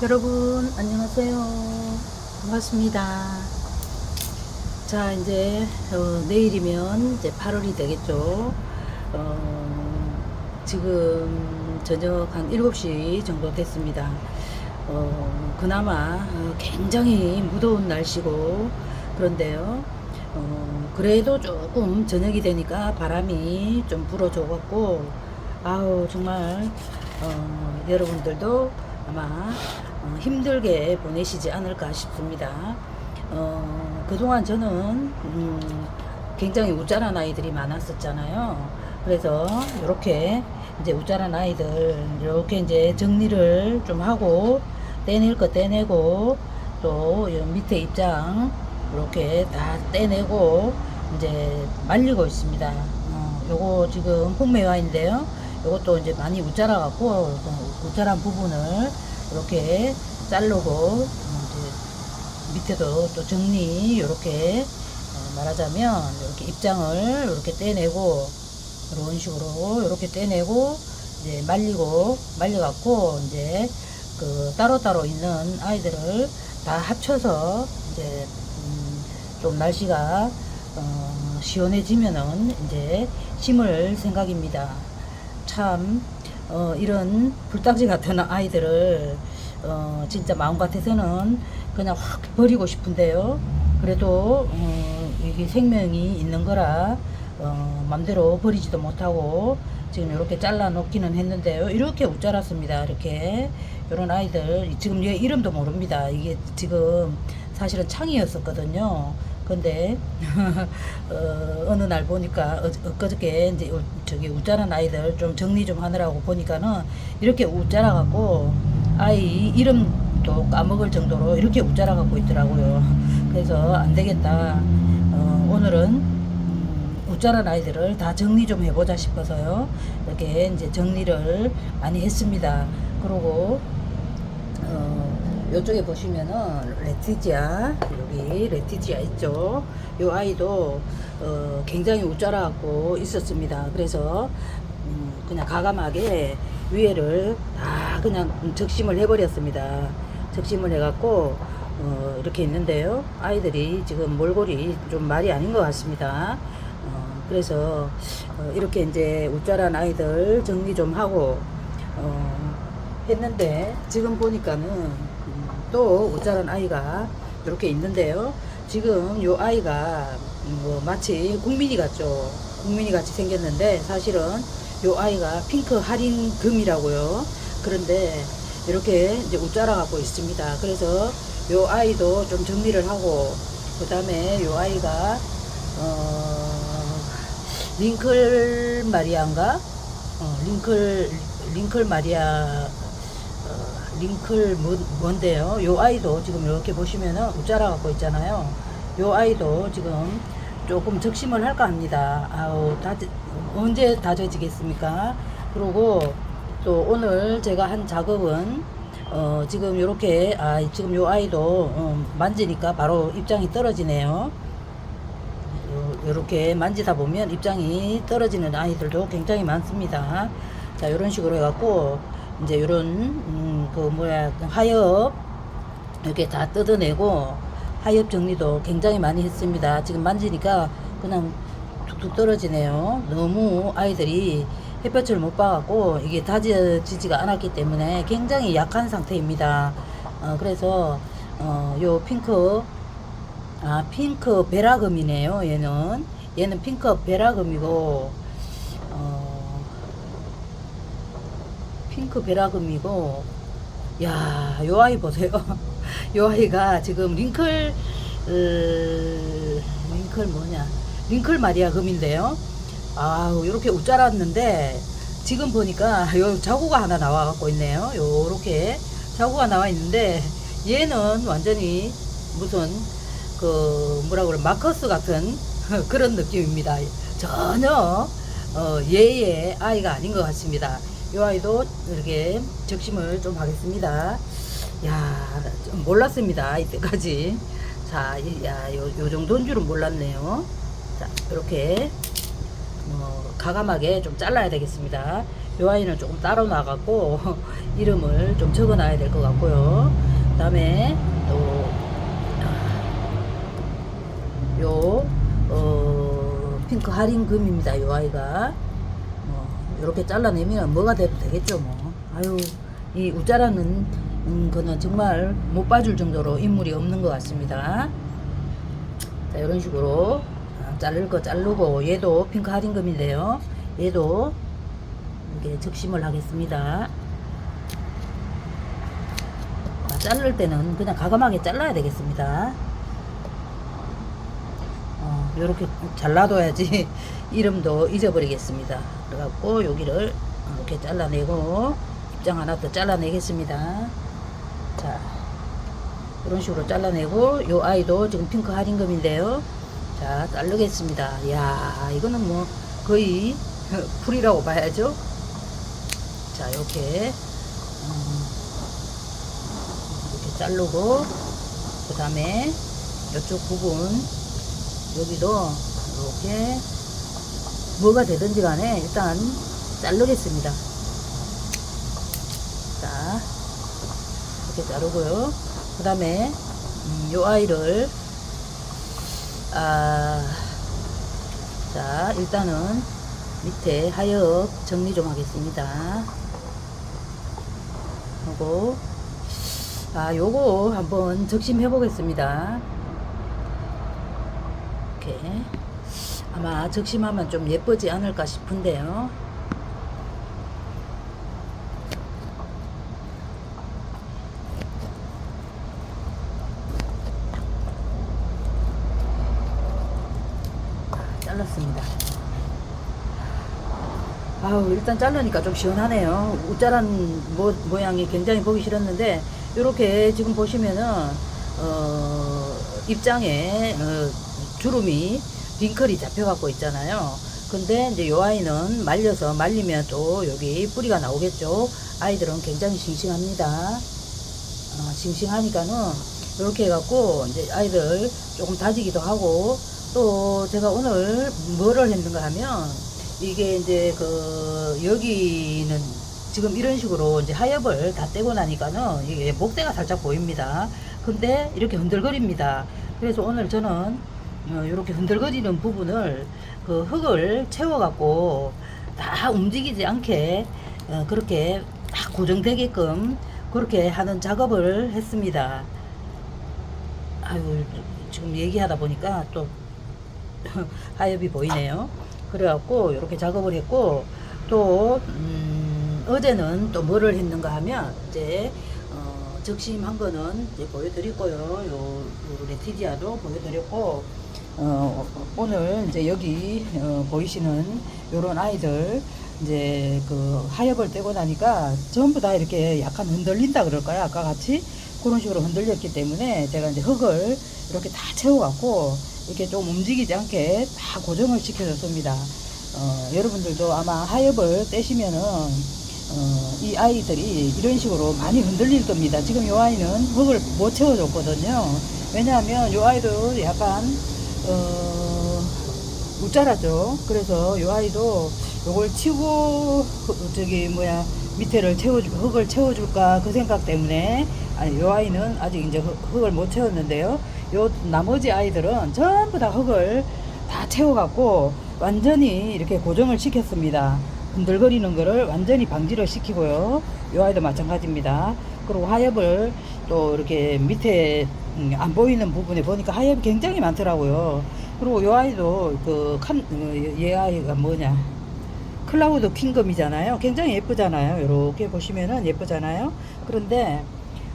여러분 안녕하세요. 반갑습니다. 자 이제 어, 내일이면 이제 8월이 되겠죠. 어, 지금 저녁 한 7시 정도 됐습니다. 어, 그나마 어, 굉장히 무더운 날씨고 그런데요. 어, 그래도 조금 저녁이 되니까 바람이 좀 불어줘 갖고 아우 정말 어, 여러분들도 아마 어, 힘들게 보내시지 않을까 싶습니다. 어, 그동안 저는 음, 굉장히 우짜란 아이들이 많았었잖아요. 그래서 이렇게 이제 우짜란 아이들 이렇게 이제 정리를 좀 하고 떼낼 거 떼내고 또요 밑에 입장 이렇게 다 떼내고 이제 말리고 있습니다. 어, 요거 지금 홈메와인데요. 요것도 이제 많이 우짜라 갖고 우짜란 부분을 이렇게 자르고 어, 이제 밑에도 또 정리 이렇게 말하자면 이렇게 입장을 이렇게 떼내고 이런 식으로 이렇게 떼내고 이제 말리고 말려 갖고 이제 그 따로따로 있는 아이들을 다 합쳐서 이제 음, 좀 날씨가 어, 시원해지면은 이제 심을 생각입니다. 참 어, 이런 불딱지 같은 아이들을 어, 진짜 마음 같아서는 그냥 확 버리고 싶은데요. 그래도 어, 이게 생명이 있는 거라 어, 맘대로 버리지도 못하고 지금 이렇게 잘라 놓기는 했는데요. 이렇게 웃자랐습니다. 이렇게 이런 아이들 지금 얘 이름도 모릅니다. 이게 지금 사실은 창이었었거든요. 근데 어, 어느 날 보니까 어, 엊그저께 이제 우- 저기 웃자란 아이들 좀 정리 좀 하느라고 보니까는 이렇게 웃자라 갖고 아이 이름도 까먹을 정도로 이렇게 웃자라 갖고 있더라고요. 그래서 안 되겠다. 어, 오늘은 음, 웃자란 아이들을 다 정리 좀 해보자 싶어서요. 이렇게 이제 정리를 많이 했습니다. 그리고 어, 요쪽에 보시면은 레티지아 여기 레티지아 있죠. 요 아이도 어, 굉장히 우짜라갖고 있었습니다. 그래서 음, 그냥 가감하게 위에를 다 그냥 적심을 해버렸습니다. 적심을 해갖고 어, 이렇게 있는데요. 아이들이 지금 몰골이 좀 말이 아닌 것 같습니다. 어, 그래서 어, 이렇게 이제 우짜란 아이들 정리 좀 하고 어, 했는데 지금 보니까는 음, 또 우짜란 아이가 이렇게 있는데요. 지금 요 아이가 음, 뭐 마치 국민이 같죠. 국민이 같이 생겼는데 사실은 요 아이가 핑크 할인 금이라고요. 그런데 이렇게 이제 우짜라 갖고 있습니다. 그래서 요 아이도 좀 정리를 하고 그 다음에 요 아이가 어 링클 마리아인가? 어, 링클 링클 마리아 어, 링클 뭐, 뭔데요? 요 아이도 지금 이렇게 보시면은 우짜라 갖고 있잖아요. 요 아이도 지금 조금 적심을 할까 합니다. 아우 다 언제 다져지겠습니까? 그리고 또 오늘 제가 한 작업은 어, 지금 이렇게 아 지금 요 아이도 어, 만지니까 바로 입장이 떨어지네요. 이렇게 만지다 보면 입장이 떨어지는 아이들도 굉장히 많습니다. 자, 이런 식으로 해갖고, 이제 이런, 음, 그 뭐야, 하엽, 이렇게 다 뜯어내고, 하엽 정리도 굉장히 많이 했습니다. 지금 만지니까 그냥 툭툭 떨어지네요. 너무 아이들이 햇볕을 못 봐갖고, 이게 다져지지가 않았기 때문에 굉장히 약한 상태입니다. 어, 그래서, 어, 요 핑크, 아, 핑크 베라금이네요, 얘는. 얘는 핑크 베라금이고, 어, 핑크 베라금이고, 야, 요 아이 보세요. 요 아이가 지금 링클, 으, 링클 뭐냐. 링클 마리아 금인데요. 아우, 요렇게 웃자랐는데, 지금 보니까 요 자구가 하나 나와 갖고 있네요. 요렇게 자구가 나와 있는데, 얘는 완전히 무슨 그 뭐라 그래 마커스 같은 그런 느낌입니다. 전혀 어, 얘의 아이가 아닌 것 같습니다. 이 아이도 이렇게 적심을 좀 하겠습니다. 야, 좀 몰랐습니다. 이때까지. 자, 이- 야, 요, 요 정도인 줄은 몰랐네요. 자, 이렇게 어, 가감하게 좀 잘라야 되겠습니다. 요 아이는 조금 따로 나갔고 이름을 좀 적어놔야 될 것 같고요. 그 다음에 또요 어, 핑크 할인 금입니다. 요 아이가 뭐 이렇게 잘라내면 뭐가 돼도 되겠죠 뭐. 아유 이 우짜라는 음, 거는 정말 못 봐줄 정도로 인물이 없는 것 같습니다. 자 이런 식으로 아, 자를 거 자르고 얘도 핑크 할인금인데요. 얘도 이렇게 적심을 하겠습니다. 아, 자를 때는 그냥 가감하게 잘라야 되겠습니다. 어, 이렇게 잘라둬야지 이름도 잊어버리겠습니다. 그래갖고 여기를 이렇게 잘라내고 입장 하나 더 잘라내겠습니다. 자, 이런 식으로 잘라내고 요 아이도 지금 핑크 할인금인데요. 자, 자르겠습니다. 야, 이거는 뭐 거의 풀이라고 봐야죠. 자, 이렇게 음, 이렇게 자르고 그 다음에 이쪽 부분 여기도 이렇게 뭐가 되든지 간에 일단 자르겠습니다. 자, 이렇게 자르고요. 그 다음에 음, 요 아이를 아, 자 일단은 밑에 하엽 정리 좀 하겠습니다. 하고 아 요거 한번 적심해 보겠습니다. 이렇게 아마 적심하면 좀 예쁘지 않을까 싶은데요. 잘랐습니다. 아우 일단 자르니까 좀 시원하네요. 우짜란 모, 모양이 굉장히 보기 싫었는데 이렇게 지금 보시면은 어, 입장에 어, 주름이 빙클이 잡혀갖고 있잖아요. 근데 이제 요 아이는 말려서 말리면 또 여기 뿌리가 나오겠죠. 아이들은 굉장히 싱싱합니다. 어, 싱싱하니까는 이렇게 해갖고 이제 아이들 조금 다지기도 하고 또 제가 오늘 뭐를 했는가 하면 이게 이제 그 여기는 지금 이런 식으로 이제 하엽을 다 떼고 나니까는 이게 목대가 살짝 보입니다. 근데 이렇게 흔들거립니다. 그래서 오늘 저는 어, 이렇게 흔들거리는 부분을 그 흙을 채워갖고 다 움직이지 않게 어, 그렇게 딱 고정되게끔 그렇게 하는 작업을 했습니다. 아유 지금 얘기하다 보니까 또 하엽이 보이네요. 그래갖고 이렇게 작업을 했고 또 음, 어제는 또 뭐를 했는가 하면 이제 어, 적심한 거는 이제 보여드렸고요. 요, 요 레티디아도 보여드렸고 어, 오늘 이제 여기 어, 보이시는 요런 아이들 이제 그 하엽을 떼고 나니까 전부 다 이렇게 약간 흔들린다 그럴까요? 아까 같이 그런 식으로 흔들렸기 때문에 제가 이제 흙을 이렇게 다 채워갖고 이렇게 좀 움직이지 않게 다 고정을 시켜줬습니다. 어, 여러분들도 아마 하엽을 떼시면은 어, 이 아이들이 이런 식으로 많이 흔들릴 겁니다. 지금 이 아이는 흙을 못 채워줬거든요. 왜냐하면 이 아이도 약간 어, 우짜라죠. 그래서 이 아이도 요걸 치고 흙- 저기 뭐야 밑에를 채워줄 흙을 채워줄까 그 생각 때문에 아니 요 아이는 아직 이제 흙- 흙을 못 채웠는데요. 요 나머지 아이들은 전부 다 흙을 다 채워갖고 완전히 이렇게 고정을 시켰습니다. 흔들거리는 거를 완전히 방지를 시키고요. 요 아이도 마찬가지입니다. 그리고 하엽을 또 이렇게 밑에 음, 안 보이는 부분에 보니까 하엽이 굉장히 많더라고요. 그리고 요 아이도 그 칸, 어, 얘 아이가 뭐냐. 클라우드 킹검이잖아요. 굉장히 예쁘잖아요. 이렇게 보시면은 예쁘잖아요. 그런데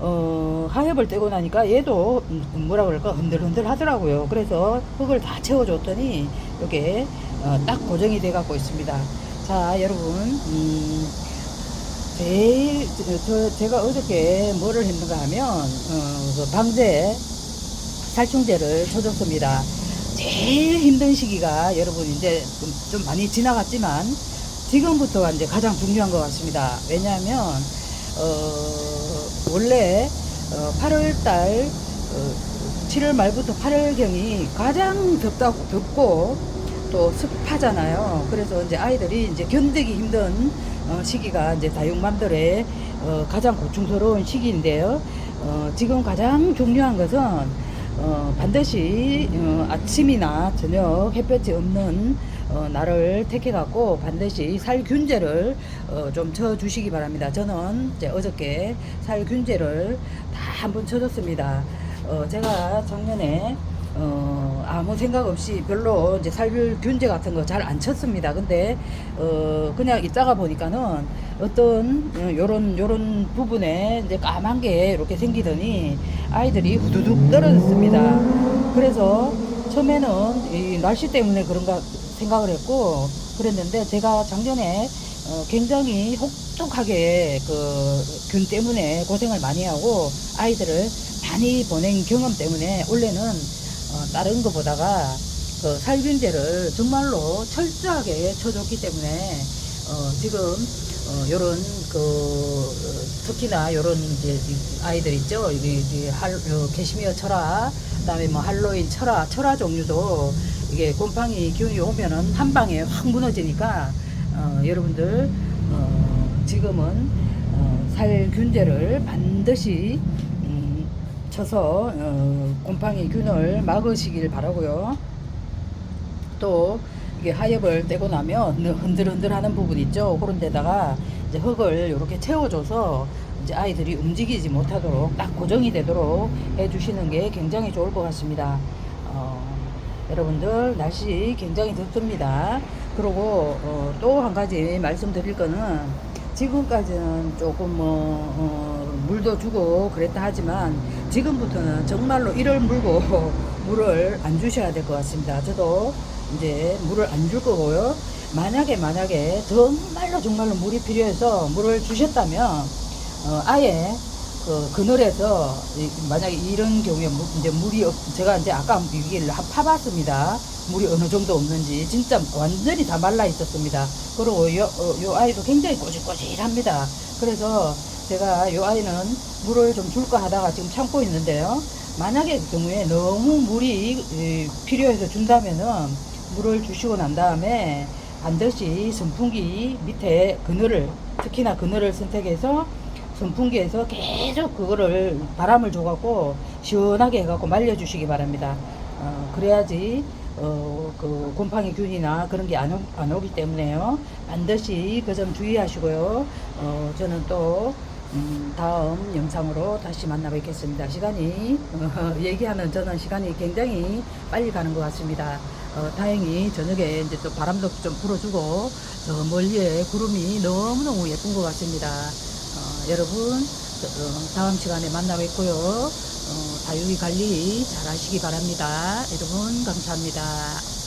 어, 하엽을 떼고 나니까 얘도 음, 뭐라 그럴까 흔들흔들 하더라고요. 그래서 흙을 다 채워줬더니 이렇게 어, 딱 고정이 돼 갖고 있습니다. 자, 여러분, 음, 저, 저- 제가 어저께 뭐를 했는가 하면 어, 그 방제 살충제를 쳐줬습니다. 제일 힘든 시기가 여러분 이제 좀, 좀 많이 지나갔지만 지금부터가 이제 가장 중요한 것 같습니다. 왜냐하면 어, 원래 어, 8월달 어, 7월 말부터 8월경이 가장 덥다고 덥고 또 습하잖아요. 그래서 이제 아이들이 이제 견디기 힘든 어, 시기가 이제 다육맘들의 어, 가장 고충스러운 시기인데요. 어, 지금 가장 중요한 것은 어, 반드시 어, 아침이나 저녁 햇볕이 없는 어, 날을 택해 갖고 반드시 살균제를 어, 좀 쳐주시기 바랍니다. 저는 이제 어저께 살균제를 다 한번 쳐줬습니다. 어, 제가 작년에 어, 아무 생각 없이 별로 이제 살균제 같은 거 잘 안 쳤습니다. 근데 어, 그냥 있다가 보니까는 어떤 어, 요런 요런 부분에 이제 까만 게 이렇게 생기더니 아이들이 후두둑 떨어졌습니다. 그래서 처음에는 이 날씨 때문에 그런가 생각을 했고 그랬는데 제가 작년에 어, 굉장히 혹독하게 그 균 때문에 고생을 많이 하고 아이들을 많이 보낸 경험 때문에 원래는 어, 다른 것보다가 그 살균제를 정말로 철저하게 쳐줬기 때문에 어, 지금 어, 요런 그 어, 특히나 요런 이제 이 아이들 있죠? 이게, 이게 할 어, 캐시미어 철화 그다음에 뭐 할로윈 철화 철화 종류도 이게 곰팡이 균이 오면은 한 방에 확 무너지니까 어, 여러분들 어, 지금은 어, 살균제를 반드시 음, 쳐서 어, 곰팡이 균을 막으시길 바라고요. 또 이게 하엽을 떼고 나면 흔들흔들하는 부분 있죠. 그런 데다가 이제 흙을 이렇게 채워줘서 이제 아이들이 움직이지 못하도록 딱 고정이 되도록 해주시는 게 굉장히 좋을 것 같습니다. 어, 여러분들 날씨 굉장히 덥습니다. 그리고 어, 또 한 가지 말씀드릴 거는 지금까지는 조금 뭐 어, 물도 주고 그랬다 하지만 지금부터는 정말로 이를 물고 물을 안 주셔야 될 것 같습니다. 저도 이제 물을 안 줄 거고요. 만약에 만약에 정말로 정말로 물이 필요해서 물을 주셨다면 어, 아예 그 그늘에서 이- 만약에 이런 경우에 무- 이제 물이 없, 제가 이제 아까 여기를 한 파봤습니다. 물이 어느 정도 없는지 진짜 완전히 다 말라 있었습니다. 그리고 요, 어, 요 아이도 굉장히 꼬질꼬질합니다. 그래서 제가 요 아이는 물을 좀 줄까 하다가 지금 참고 있는데요. 만약에 그 경우에 너무 물이 이, 필요해서 준다면은 물을 주시고 난 다음에 반드시 선풍기 밑에 그늘을 특히나 그늘을 선택해서 선풍기에서 계속 그거를 바람을 줘갖고 시원하게 해갖고 말려주시기 바랍니다. 어, 그래야지 어, 그 곰팡이 균이나 그런 게안 안 오기 때문에요. 반드시 그 점 주의하시고요. 어, 저는 또 음, 다음 영상으로 다시 만나 뵙겠습니다. 시간이 어, 얘기하는 저는 시간이 굉장히 빨리 가는 것 같습니다. 어, 다행히 저녁에 이제 또 바람도 좀 불어주고 저 멀리에 구름이 너무너무 예쁜 것 같습니다. 어, 여러분 어, 다음 시간에 만나 뵙고요. 어, 다육이 관리 잘 하시기 바랍니다. 여러분 감사합니다.